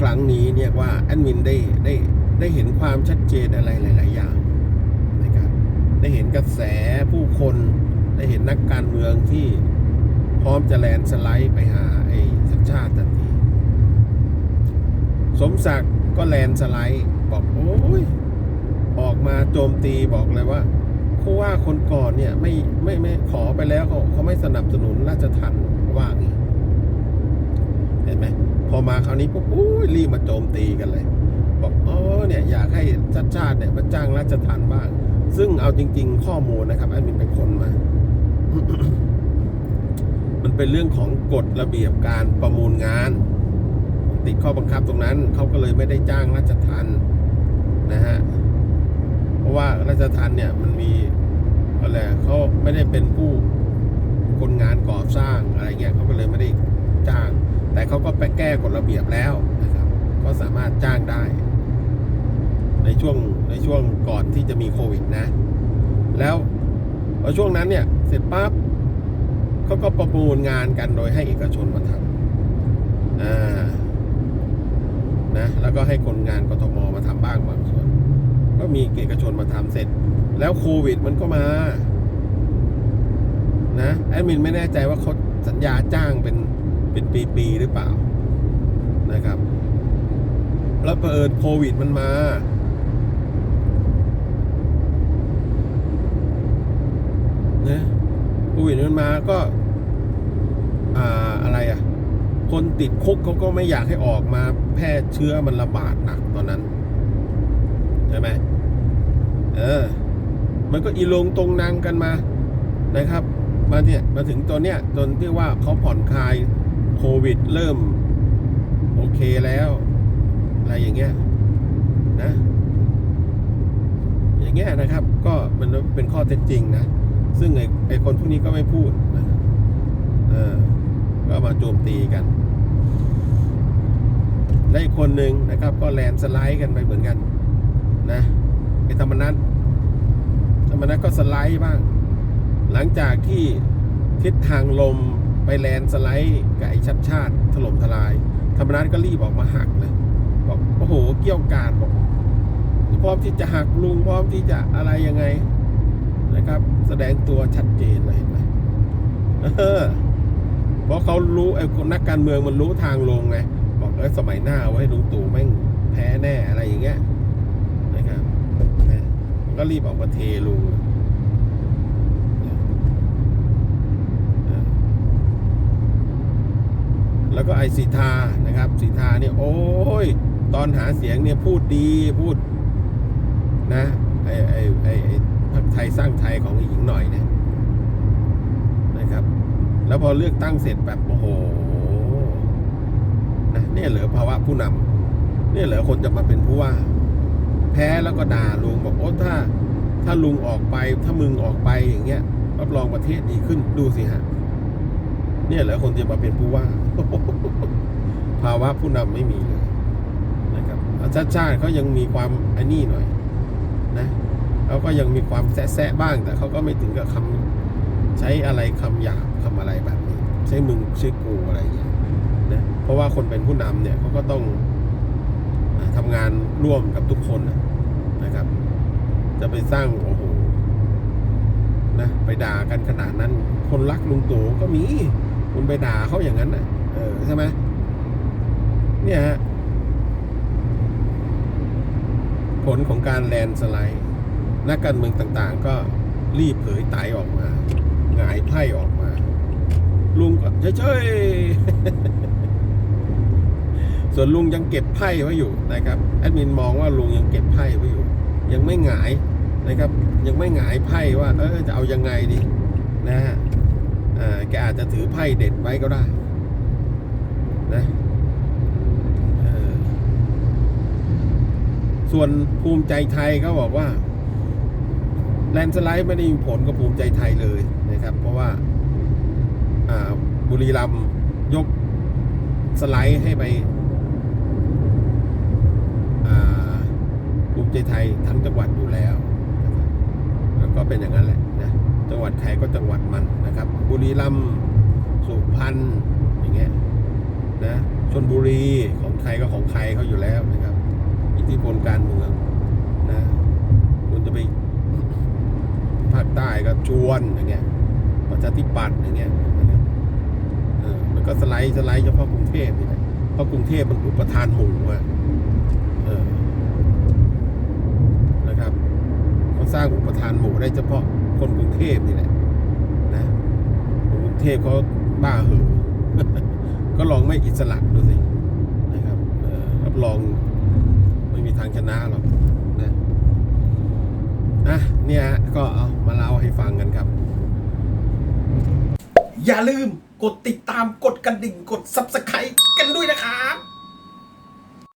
ครั้งนี้เนี่ยว่าแอดมินได้ได้ได้เห็นความชัดเจนอะไรหลาย ๆ อย่างนะครับได้เห็นกระแสผู้คนได้เห็นนักการเมืองที่พร้อมจะแลนสไลด์ไปหาไอ้สัญชาติทันทีสมศักดิ์ก็แลนสไลด์บอกโอ้ยออกมาโจมตีบอกเลยว่าผู้ว่าคนก่อนเนี่ยไม่ไม่ไม่ขอไปแล้วเขาเขาไม่สนับสนุนราชทันว่างี้เห็นไหม พอมาคราวนี้ปุ๊บอุ้ยรีบมาโจมตีกันเลย บอกอ๋อเนี่ยอยากให้ชาติชาติเนี่ยมาจ้างราชทันบ้าง ซึ่งเอาจริง ๆ ข้อมูลนะครับแอดมินเป็นคนมา มันเป็นเรื่องของกฎระเบียบการประมูลงาน ติดข้อบังคับตรงนั้นเขาก็เลยไม่ได้จ้างราชทันนะฮะเพราะว่าราชทันเนี่ยมันมีอะไรเขาไม่ได้เป็นผู้คนงานก่อสร้างอะไรเงี้ยเขาก็เลยไม่ได้ เขาก็ไปแก้กฎระเบียบแล้วนะครับก็สามารถจ้างได้ ในช่วงในช่วงก่อนที่จะมีโควิดนะ แล้วพอช่วงนั้นเนี่ย เสร็จปั๊บเขาก็ประมูลงานกันโดยให้เอกชนมาทำอ่านะแล้วก็ให้คนงานกทมมาทำบ้างบางส่วน ก็มีเอกชนมาทำเสร็จ แล้วโควิดมันก็มานะแอดมินไม่แน่ใจว่าเขาสัญญาจ้างเป็น เป็นปีๆหรือเปล่านะครับ แล้วเผอิญโควิดมันมา นะโควิดมันมาก็ อ่าอะไรอะ คนติดคุกเขาก็ไม่อยากให้ออกมาแพร่เชื้อมันระบาดหนักตอนนั้น ใช่ไหมเออ มันก็อีลงตรงนางกันมานะครับ มาเนี่ย มาถึงตัวเนี้ยจนที่ว่าเขาผ่อนคลาย โควิด เริ่ม โอเคแล้ว อะไรอย่างเงี้ยนะ อย่างเงี้ยนะครับ ก็มันเป็นข้อเท็จจริงนะ ซึ่งไอ้ไอคนพวกนี้ก็ไม่พูดนะเออก็มาโจมตีกันและอีกคนหนึ่งนะครับ ก็แลนสไลด์กันไปเหมือนกัน นะไอ้ธรรมนัทธรรมนัทก็สไลด์บ้าง หลังจากที่ทิศทางลม ไปแลนสไลด์กับไอ้ชัดชาติถล่มทลาย ธรรมนัทก็รีบออกมาหักเลย บอกโอ้โหเกี่ยวกาดบอกพร้อมที่จะหักลุงพร้อมที่จะอะไรยังไงนะครับ แสดงตัวชัดเจนเลยเห็นไหมเออเพราะเขารู้ไอ้คนนักการเมืองมันรู้ทางลงไงบอกเออสมัยหน้าไว้ลุงตู่แม่งแพ้แน่อะไรอย่างเงี้ยนะครับก็รีบออกมาเทลุงเออแล้ว ก็ไอสีทานะครับสีทาเนี่ยโอ้ยตอนหาเสียงเนี่ยพูดดีพูดนะไอไอไอไอพรรคไทยสร้างไทยของหญิงหน่อยเนี่ยนะครับ แล้วพอเลือกตั้งเสร็จแบบโอ้โหนะเนี่ยเหลือภาวะผู้นำเนี่ยเหลือคนจะมาเป็นผู้ว่า แพ้แล้วก็ด่าลุงบอกโอ้ถ้า ถ้าลุงออกไปถ้ามึงออกไปอย่างเงี้ยรับรองประเทศดีขึ้นดูสิฮะ เนี่ยเหลือคนจะมาเป็นผู้ว่า ภาวะผู้นำไม่มีเลยนะครับชาติชาติเขายังมีความไอ้นี่หน่อย นะเขาก็ยังมีความแซะๆบ้าง แต่เขาก็ไม่ถึงกับคำใช้อะไรคำหยาบคำอะไรแบบนี้ ใช้มึงใช้กูอะไรอย่างเงี้ยนะเพราะว่าคนเป็นผู้นำเนี่ยเขาก็ต้องทำงานร่วมกับทุกคนนะนะครับ จะไปสร้างโอ้โหนะไปด่ากันขนาดนั้น คนรักลุงตู่ก็มี คุณไปด่าเขาอย่างนั้นนะเออใช่ไหมเนี่ยฮะผลของการแลนสไลด์นักการเมืองต่างๆ ก็รีบเผยไตออกมาหงายไพ่ออกมา ลุงก็เฉยๆส่วนลุงยังเก็บไพ่ไว้อยู่นะครับแอดมินมองว่าลุงยังเก็บไพ่ไว้อยู่ ยังไม่หงายนะครับ ยังไม่หงายไพ่ว่า เออจะเอายังไงดีนะฮะ แกอาจจะถือไพ่เด็ดไว้ก็ได้นะส่วนภูมิใจไทยเขาบอกว่า แลนสไลด์ไม่ได้มีผลกับภูมิใจไทยเลยนะครับ เพราะว่าบุรีรัมย์ยกสไลด์ให้ไปภูมิใจไทยทั้งจังหวัดอยู่แล้วแล้วก็เป็นอย่างนั้นแหละ จังหวัดใครก็จังหวัดมันนะครับ บุรีรัมย์สุพรรณอย่างเงี้ยนะชนบุรีของใครก็ของใครเขาอยู่แล้วนะครับ อิทธิพลการเมืองนะคุณจะไปภาคใต้ก็ชวนอย่างเงี้ยประชาธิปัตย์อย่างเงี้ยเออมันก็สไลด์สไลด์เฉพาะกรุงเทพนี่แหละเพราะกรุงเทพมันอุปทานหมู่อะเออนะครับเขาสร้างอุปทานหมู่ได้เฉพาะ คนกรุงเทพนี่แหละนะกรุงเทพเขาบ้าเหอก็ลองไม่อิสระดูสินะครับรับรองไม่มีทางชนะหรอกนะอะเนี่ยฮะก็เอามาเล่าให้ฟังกันครับ อย่าลืมกดติดตามกดกระดิ่งกด Subscribe กันด้วยนะครับ